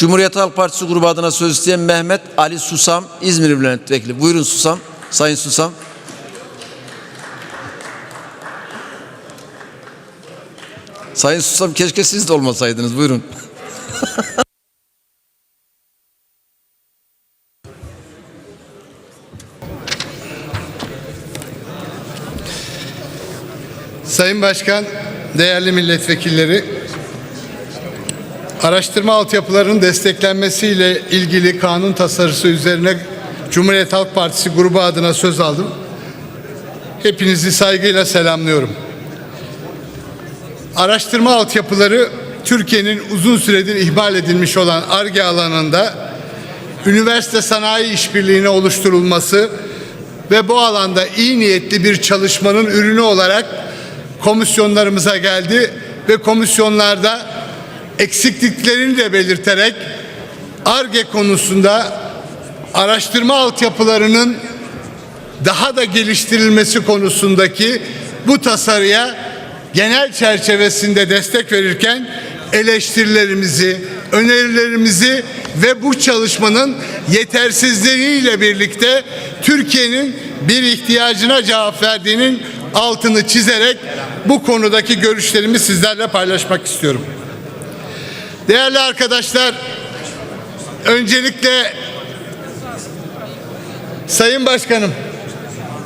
Cumhuriyet Halk Partisi grubu adına söz isteyen Mehmet Ali Susam, İzmir Milletvekili. Buyurun Susam, Sayın Susam. Sayın Susam keşke siz de olmasaydınız. Buyurun. Sayın Başkan, değerli milletvekilleri, araştırma altyapılarının desteklenmesiyle ilgili kanun tasarısı üzerine Cumhuriyet Halk Partisi grubu adına söz aldım. Hepinizi saygıyla selamlıyorum. Araştırma altyapıları Türkiye'nin uzun süredir ihmal edilmiş olan ARGE alanında üniversite sanayi işbirliğine oluşturulması ve bu alanda iyi niyetli bir çalışmanın ürünü olarak komisyonlarımıza geldi ve komisyonlarda eksikliklerini de belirterek ARGE konusunda araştırma altyapılarının daha da geliştirilmesi konusundaki bu tasarıya genel çerçevesinde destek verirken eleştirilerimizi, önerilerimizi ve bu çalışmanın yetersizliğiyle birlikte Türkiye'nin bir ihtiyacına cevap verdiğinin altını çizerek bu konudaki görüşlerimi sizlerle paylaşmak istiyorum. Değerli arkadaşlar, öncelikle Sayın Başkanım,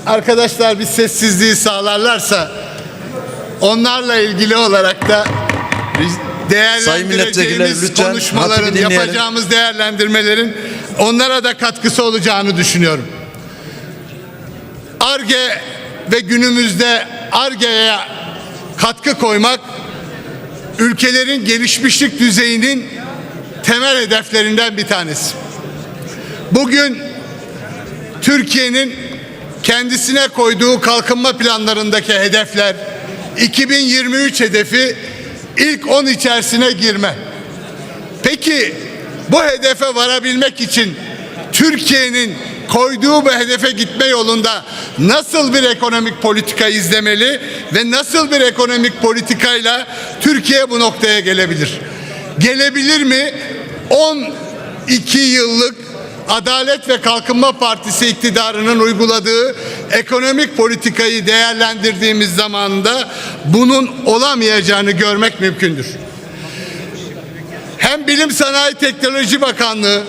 arkadaşlar bir sessizliği sağlarlarsa onlarla ilgili olarak da değerlendireceğimiz konuşmaların, yapacağımız değerlendirmelerin onlara da katkısı olacağını düşünüyorum. ARGE ve günümüzde ARGE'ye katkı koymak ülkelerin gelişmişlik düzeyinin temel hedeflerinden bir tanesi. Bugün Türkiye'nin kendisine koyduğu kalkınma planlarındaki hedefler 2023 hedefi ilk 10 içerisine girme. Peki bu hedefe varabilmek için Türkiye'nin koyduğu bu hedefe gitme yolunda nasıl bir ekonomik politika izlemeli ve nasıl bir ekonomik politikayla Türkiye bu noktaya gelebilir? Gelebilir mi? 12 yıllık Adalet ve Kalkınma Partisi iktidarının uyguladığı ekonomik politikayı değerlendirdiğimiz zamanda bunun olamayacağını görmek mümkündür. Hem Bilim Sanayi Teknoloji Bakanlığı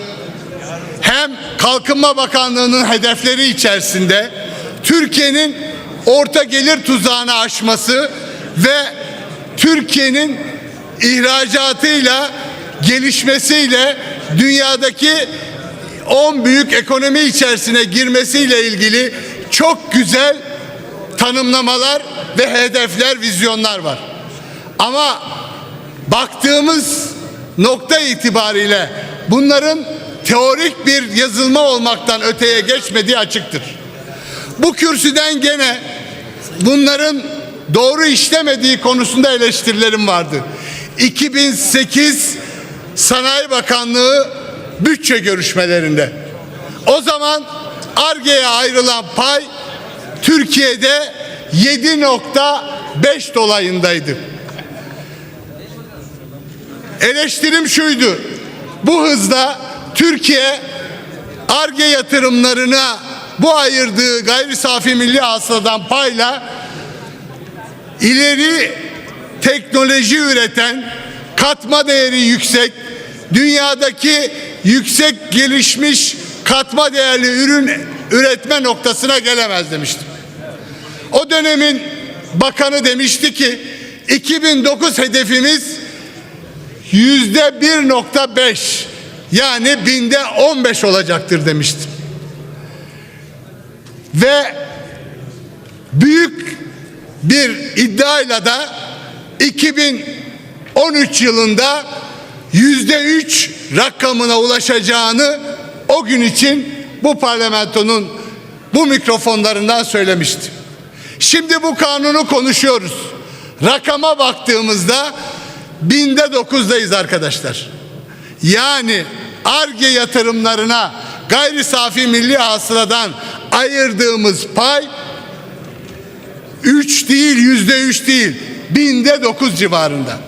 hem Kalkınma Bakanlığı'nın hedefleri içerisinde Türkiye'nin orta gelir tuzağını aşması ve Türkiye'nin ihracatıyla gelişmesiyle dünyadaki 10 büyük ekonomi içerisine girmesiyle ilgili çok güzel tanımlamalar ve hedefler, vizyonlar var. Ama baktığımız nokta itibariyle bunların teorik bir yazılma olmaktan öteye geçmediği açıktır. Bu kürsüden gene bunların doğru işlemediği konusunda eleştirilerim vardı. 2008 Sanayi Bakanlığı bütçe görüşmelerinde. O zaman ARGE'ye ayrılan pay Türkiye'de 7.5 dolayındaydı. Eleştirim şuydu. Bu hızda Türkiye ARGE yatırımlarına bu ayırdığı gayri safi milli hasıladan payla ileri teknoloji üreten, katma değeri yüksek, dünyadaki yüksek gelişmiş katma değerli ürün üretme noktasına gelemez demiştim. O dönemin bakanı demişti ki 2009 hedefimiz yüzde 1.5 yani binde 15 olacaktır demiştim. Ve büyük bir iddiayla da 2013 yılında yüzde üç rakamına ulaşacağını o gün için bu parlamentonun bu mikrofonlarından söylemişti. Şimdi bu kanunu konuşuyoruz. Rakama baktığımızda binde dokuzdayız arkadaşlar. Yani ARGE yatırımlarına gayri safi milli hasıladan ayırdığımız pay 3 değil yüzde üç değil binde dokuz civarında.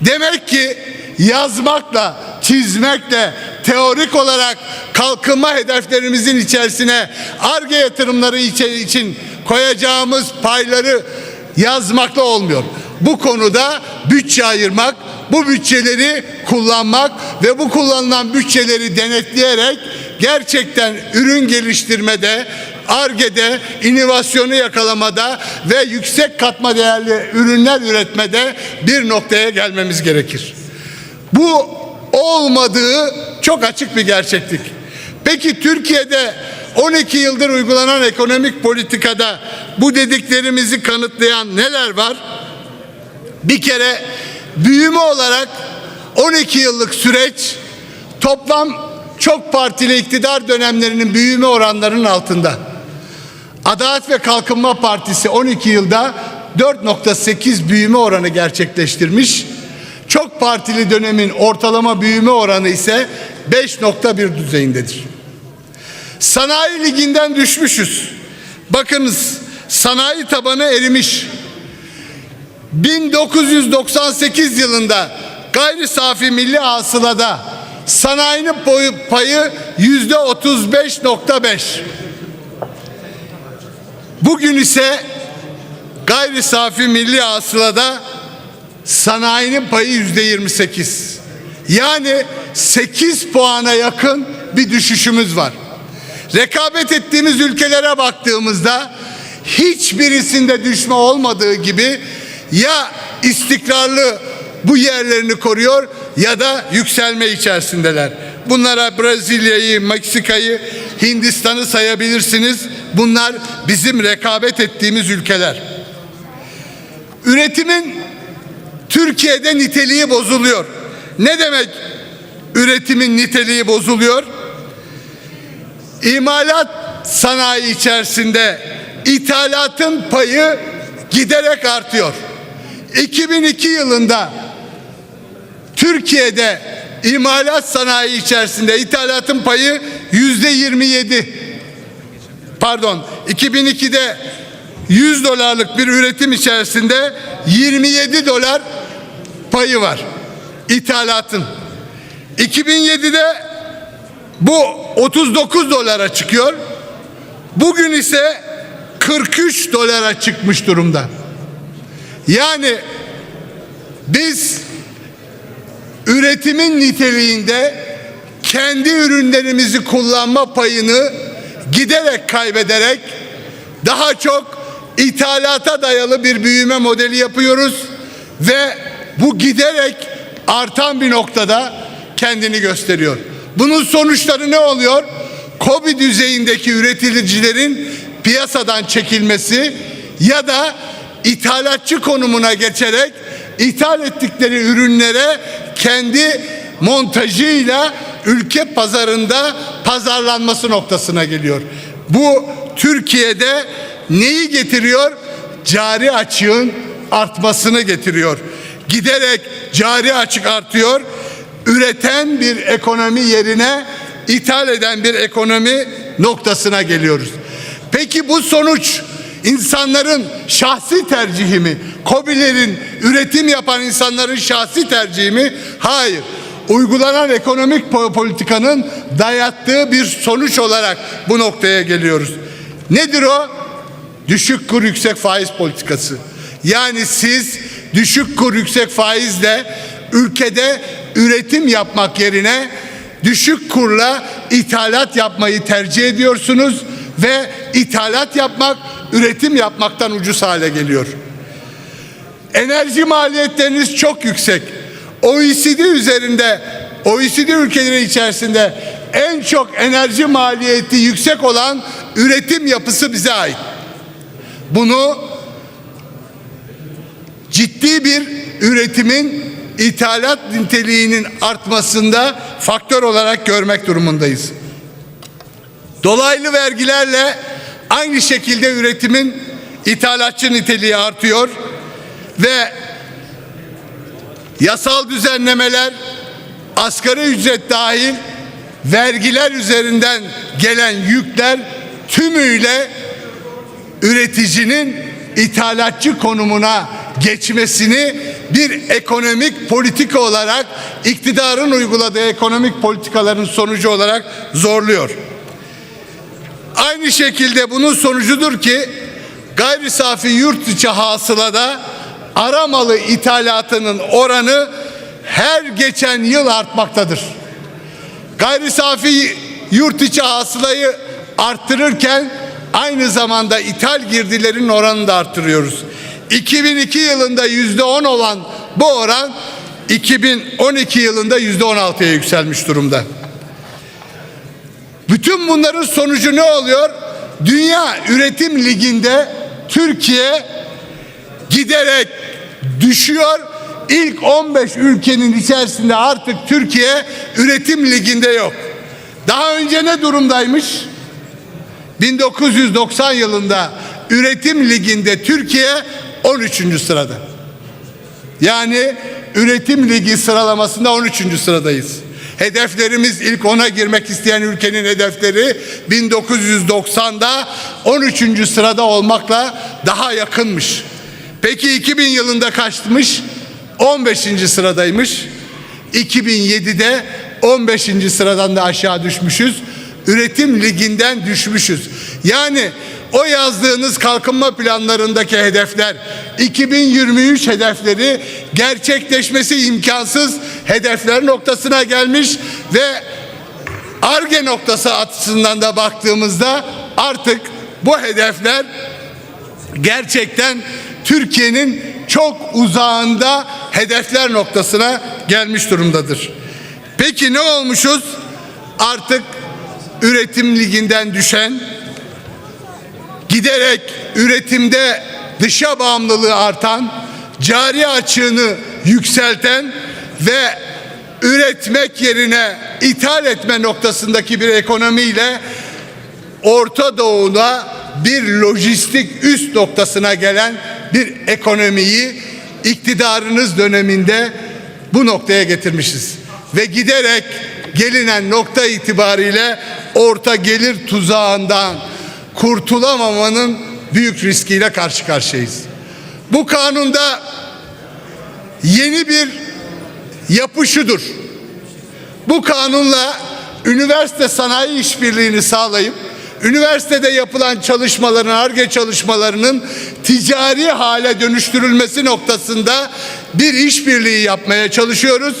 Demek ki yazmakla çizmekle teorik olarak kalkınma hedeflerimizin içerisine ARGE yatırımları için koyacağımız payları yazmakla olmuyor. Bu konuda bütçe ayırmak, bu bütçeleri kullanmak ve bu kullanılan bütçeleri denetleyerek gerçekten ürün geliştirmede, ARGE'de, inovasyonu yakalamada ve yüksek katma değerli ürünler üretmede bir noktaya gelmemiz gerekir. Bu olmadığı çok açık bir gerçeklik. Peki Türkiye'de 12 yıldır uygulanan ekonomik politikada bu dediklerimizi kanıtlayan neler var? Bir kere büyüme olarak 12 yıllık süreç toplam çok partili iktidar dönemlerinin büyüme oranlarının altında. Adalet ve Kalkınma Partisi 12 yılda 4.8 büyüme oranı gerçekleştirmiş. Çok partili dönemin ortalama büyüme oranı ise 5.1 düzeyindedir. Sanayi liginden düşmüşüz. Bakınız sanayi tabanı erimiş. 1998 yılında gayri safi milli hasılada sanayinin payı yüzde 35.5. Bugün ise gayri safi milli hasılada sanayinin payı yüzde 28. Yani 8 puana yakın bir düşüşümüz var. Rekabet ettiğimiz ülkelere baktığımızda hiçbirisinde düşme olmadığı gibi ya istikrarlı bu yerlerini koruyor ya da yükselme içerisindeler. Bunlara Brezilya'yı, Meksika'yı, Hindistan'ı sayabilirsiniz. Bunlar bizim rekabet ettiğimiz ülkeler. Üretimin Türkiye'de niteliği bozuluyor. Ne demek üretimin niteliği bozuluyor? İmalat sanayi içerisinde ithalatın payı giderek artıyor. 2002 yılında Türkiye'de imalat sanayi içerisinde ithalatın payı yüzde 27. Pardon 2002'de 100 dolarlık bir üretim içerisinde 27 dolar payı var ithalatın. 2007'de bu 39 dolara çıkıyor. Bugün ise 43 dolara çıkmış durumda. Yani biz üretimin niteliğinde kendi ürünlerimizi kullanma payını giderek kaybederek daha çok ithalata dayalı bir büyüme modeli yapıyoruz ve bu giderek artan bir noktada kendini gösteriyor. Bunun sonuçları ne oluyor? Kobi düzeyindeki üreticilerin piyasadan çekilmesi ya da ithalatçı konumuna geçerek ithal ettikleri ürünlere kendi montajıyla ülke pazarında pazarlanması noktasına geliyor. Bu Türkiye'de neyi getiriyor? Cari açığın artmasını getiriyor. Giderek cari açık artıyor. Üreten bir ekonomi yerine ithal eden bir ekonomi noktasına geliyoruz. Peki bu sonuç insanların şahsi tercihi mi? Kobilerin, üretim yapan insanların şahsi tercihi mi? Hayır. Uygulanan ekonomik po- politikanın dayattığı bir sonuç olarak bu noktaya geliyoruz. Nedir o? Düşük kur yüksek faiz politikası. Yani siz düşük kur yüksek faizle ülkede üretim yapmak yerine düşük kurla ithalat yapmayı tercih ediyorsunuz ve ithalat yapmak üretim yapmaktan ucuz hale geliyor. Enerji maliyetleriniz çok yüksek. OECD üzerinde OECD ülkeleri içerisinde en çok enerji maliyeti yüksek olan üretim yapısı bize ait. Bunu ciddi bir üretimin ithalat niteliğinin artmasında faktör olarak görmek durumundayız. Dolaylı vergilerle aynı şekilde üretimin ithalatçı niteliği artıyor ve yasal düzenlemeler asgari ücret dahil vergiler üzerinden gelen yükler tümüyle üreticinin ithalatçı konumuna geçmesini bir ekonomik politika olarak iktidarın uyguladığı ekonomik politikaların sonucu olarak zorluyor. Aynı şekilde bunun sonucudur ki gayri safi yurt içi hasılada aramalı ithalatının oranı her geçen yıl artmaktadır. Gayri safi yurt içi hasılayı arttırırken aynı zamanda ithal girdilerin oranını da arttırıyoruz. 2002 yılında yüzde 10 olan bu oran 2012 yılında yüzde 16'ya yükselmiş durumda. Bütün bunların sonucu ne oluyor? Dünya Üretim Ligi'nde Türkiye giderek düşüyor. İlk 15 ülkenin içerisinde artık Türkiye Üretim Ligi'nde yok. Daha önce ne durumdaymış? 1990 yılında Üretim Ligi'nde Türkiye 13. sırada. Yani Üretim Ligi sıralamasında 13. sıradayız. Hedeflerimiz ilk ona girmek isteyen ülkenin hedefleri 1990'da 13. sırada olmakla daha yakınmış. Peki 2000 yılında kaçmış? 15. sıradaymış. 2007'de 15. sıradan da aşağı düşmüşüz. Üretim liginden düşmüşüz. Yani o yazdığınız kalkınma planlarındaki hedefler 2023 hedefleri gerçekleşmesi imkansız hedefler noktasına gelmiş ve ARGE noktası açısından da baktığımızda artık bu hedefler gerçekten Türkiye'nin çok uzağında hedefler noktasına gelmiş durumdadır. Peki ne olmuşuz? Artık üretim liginden düşen, giderek üretimde dışa bağımlılığı artan, cari açığını yükselten ve üretmek yerine ithal etme noktasındaki bir ekonomiyle Orta Doğu'da bir lojistik üst noktasına gelen bir ekonomiyi iktidarınız döneminde bu noktaya getirmişiz. Ve giderek gelinen nokta itibariyle orta gelir tuzağından kurtulamamanın büyük riskiyle karşı karşıyayız. Bu kanunda yeni bir yapı şudur. Bu kanunla üniversite sanayi işbirliğini sağlayıp üniversitede yapılan çalışmaların, ARGE çalışmalarının ticari hale dönüştürülmesi noktasında bir işbirliği yapmaya çalışıyoruz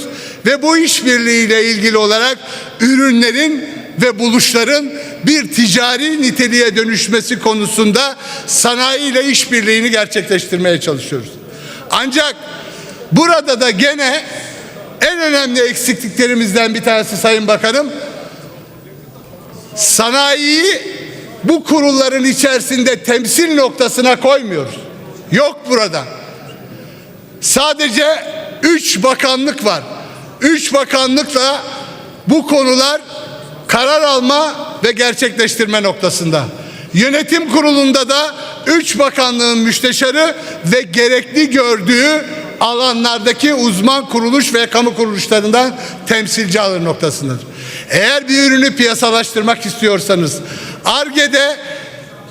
ve bu işbirliğiyle ilgili olarak ürünlerin ve buluşların bir ticari niteliğe dönüşmesi konusunda sanayi ile işbirliğini gerçekleştirmeye çalışıyoruz. Ancak burada da gene en önemli eksikliklerimizden bir tanesi Sayın Bakanım sanayiyi bu kurulların içerisinde temsil noktasına koymuyoruz. Yok burada. Sadece üç bakanlık var. Üç bakanlıkla bu konular karar alma ve gerçekleştirme noktasında. Yönetim kurulunda da üç bakanlığın müsteşarı ve gerekli gördüğü alanlardaki uzman kuruluş ve kamu kuruluşlarından temsilci alır noktasındadır. Eğer bir ürünü piyasalaştırmak istiyorsanız ARGE'de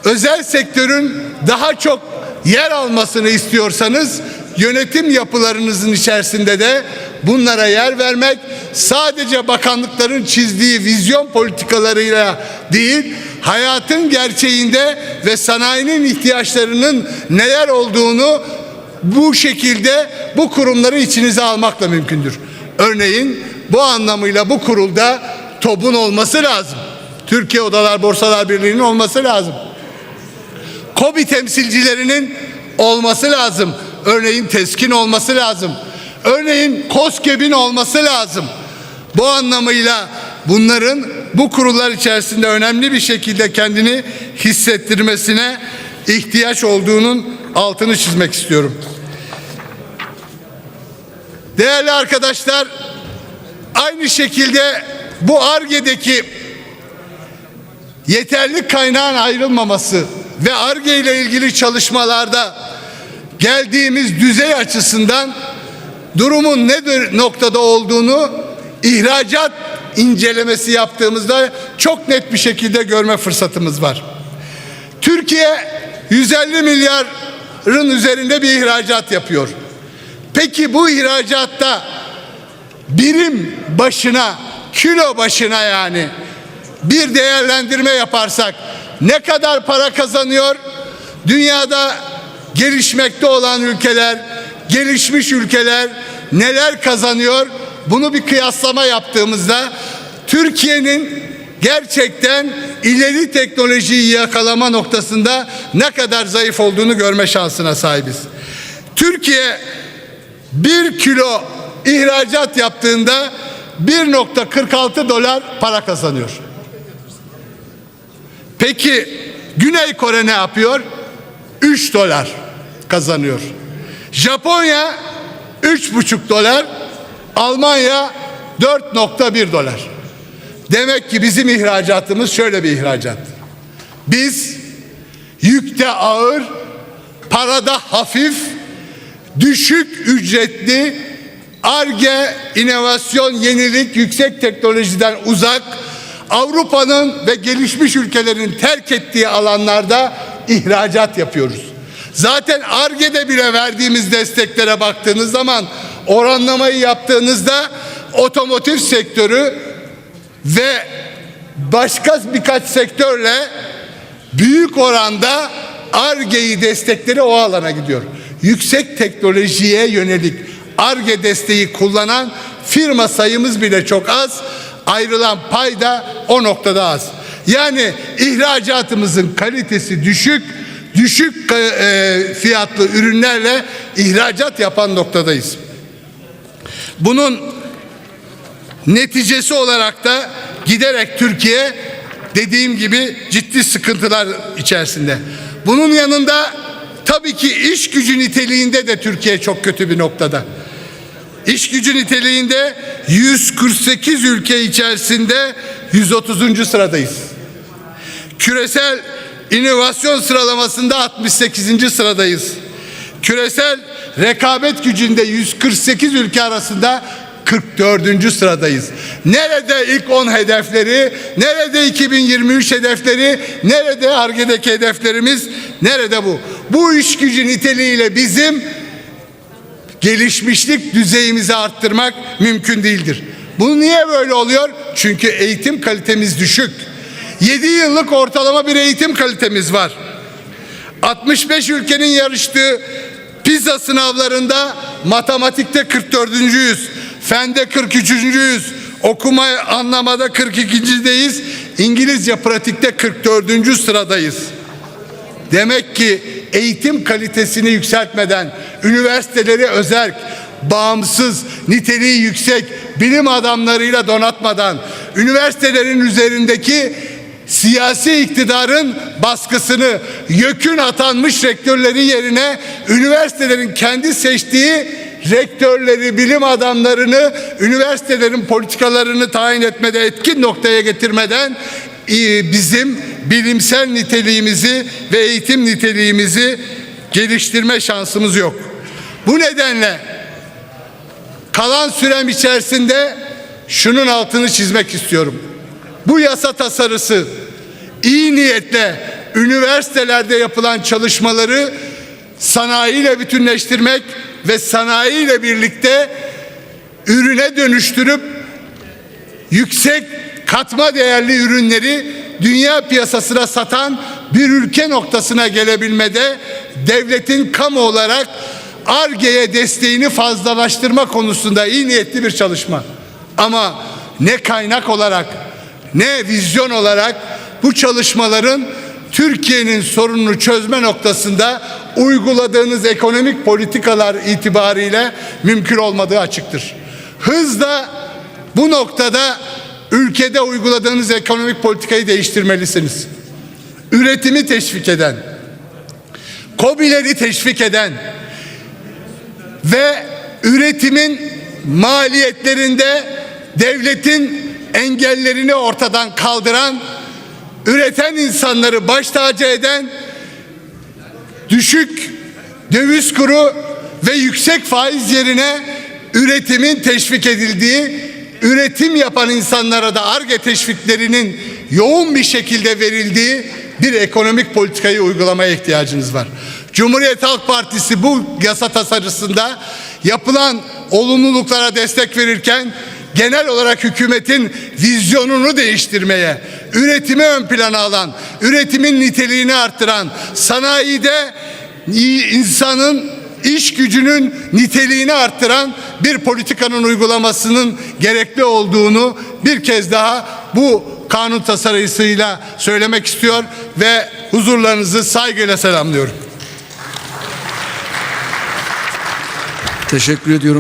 özel sektörün daha çok yer almasını istiyorsanız yönetim yapılarınızın içerisinde de bunlara yer vermek sadece bakanlıkların çizdiği vizyon politikalarıyla değil hayatın gerçeğinde ve sanayinin ihtiyaçlarının neler olduğunu bu şekilde bu kurumları içinize almakla mümkündür. Örneğin bu anlamıyla bu kurulda TOB'un olması lazım. Türkiye Odalar Borsalar Birliği'nin olması lazım. KOBİ temsilcilerinin olması lazım. Örneğin TESKİN olması lazım. Örneğin KOSGEB'in olması lazım. Bu anlamıyla bunların bu kurullar içerisinde önemli bir şekilde kendini hissettirmesine ihtiyaç olduğunun altını çizmek istiyorum. Değerli arkadaşlar, aynı şekilde bu ARGE'deki yeterli kaynağın ayrılmaması ve ARGE ile ilgili çalışmalarda geldiğimiz düzey açısından durumun ne noktada olduğunu ihracat incelemesi yaptığımızda çok net bir şekilde görme fırsatımız var. Türkiye 150 milyar doların üzerinde bir ihracat yapıyor. Peki bu ihracatta birim başına, kilo başına yani bir değerlendirme yaparsak ne kadar para kazanıyor? Dünyada gelişmekte olan ülkeler, gelişmiş ülkeler neler kazanıyor? Bunu bir kıyaslama yaptığımızda Türkiye'nin gerçekten ileri teknolojiyi yakalama noktasında ne kadar zayıf olduğunu görme şansına sahibiz. Türkiye bir kilo ihracat yaptığında 1.46 dolar para kazanıyor. Peki Güney Kore ne yapıyor? 3 dolar kazanıyor. Japonya 3,5 dolar, Almanya 4.1 dolar. Demek ki bizim ihracatımız şöyle bir ihracat. Biz yükte ağır, parada hafif, düşük ücretli, arge, inovasyon, yenilik, yüksek teknolojiden uzak, Avrupa'nın ve gelişmiş ülkelerin terk ettiği alanlarda ihracat yapıyoruz. Zaten Arge'de bile verdiğimiz desteklere baktığınız zaman oranlamayı yaptığınızda otomotiv sektörü ve başka birkaç sektörle büyük oranda ARGE'yi destekleri o alana gidiyor. Yüksek teknolojiye yönelik ARGE desteği kullanan firma sayımız bile çok az. Ayrılan pay da o noktada az. Yani ihracatımızın kalitesi düşük, düşük e, fiyatlı ürünlerle ihracat yapan noktadayız. Bunun Neticesi olarak da giderek Türkiye dediğim gibi ciddi sıkıntılar içerisinde. Bunun yanında tabii ki iş gücü niteliğinde de Türkiye çok kötü bir noktada. İş gücü niteliğinde 148 ülke içerisinde 130. sıradayız. Küresel inovasyon sıralamasında 68. sıradayız. Küresel rekabet gücünde 148 ülke arasında 44. sıradayız. Nerede ilk 10 hedefleri, nerede 2023 hedefleri, nerede Arge'deki hedeflerimiz, nerede bu? Bu iş gücü niteliğiyle bizim gelişmişlik düzeyimizi arttırmak mümkün değildir. Bu niye böyle oluyor? Çünkü eğitim kalitemiz düşük. 7 yıllık ortalama bir eğitim kalitemiz var. 65 ülkenin yarıştığı PISA sınavlarında matematikte 44.yüz, fende 43.yüz, okuma anlamada 42.deyiz, İngilizce pratikte 44. sıradayız. Demek ki eğitim kalitesini yükseltmeden, üniversiteleri özerk, bağımsız, niteliği yüksek bilim adamlarıyla donatmadan, üniversitelerin üzerindeki siyasi iktidarın baskısını YÖK'ün atanmış rektörleri yerine üniversitelerin kendi seçtiği rektörleri, bilim adamlarını, üniversitelerin politikalarını tayin etmede etkin noktaya getirmeden e, bizim bilimsel niteliğimizi ve eğitim niteliğimizi geliştirme şansımız yok. Bu nedenle kalan sürem içerisinde şunun altını çizmek istiyorum. Bu yasa tasarısı iyi niyetle üniversitelerde yapılan çalışmaları sanayiyle bütünleştirmek ve sanayiyle birlikte ürüne dönüştürüp yüksek katma değerli ürünleri dünya piyasasına satan bir ülke noktasına gelebilmede devletin kamu olarak ARGE'ye desteğini fazlalaştırma konusunda iyi niyetli bir çalışma. Ama ne kaynak olarak ne vizyon olarak bu çalışmaların Türkiye'nin sorununu çözme noktasında uyguladığınız ekonomik politikalar itibariyle mümkün olmadığı açıktır. Hızla bu noktada ülkede uyguladığınız ekonomik politikayı değiştirmelisiniz. Üretimi teşvik eden, KOBİ'leri teşvik eden ve üretimin maliyetlerinde devletin engellerini ortadan kaldıran, üreten insanları baş tacı eden, düşük döviz kuru ve yüksek faiz yerine üretimin teşvik edildiği, üretim yapan insanlara da ARGE teşviklerinin yoğun bir şekilde verildiği bir ekonomik politikayı uygulamaya ihtiyacınız var. Cumhuriyet Halk Partisi bu yasa tasarısında yapılan olumluluklara destek verirken genel olarak hükümetin vizyonunu değiştirmeye, üretimi ön plana alan, üretimin niteliğini arttıran, sanayide insanın iş gücünün niteliğini arttıran bir politikanın uygulamasının gerekli olduğunu bir kez daha bu kanun tasarısıyla söylemek istiyor ve huzurlarınızı saygıyla selamlıyorum. Teşekkür ediyorum.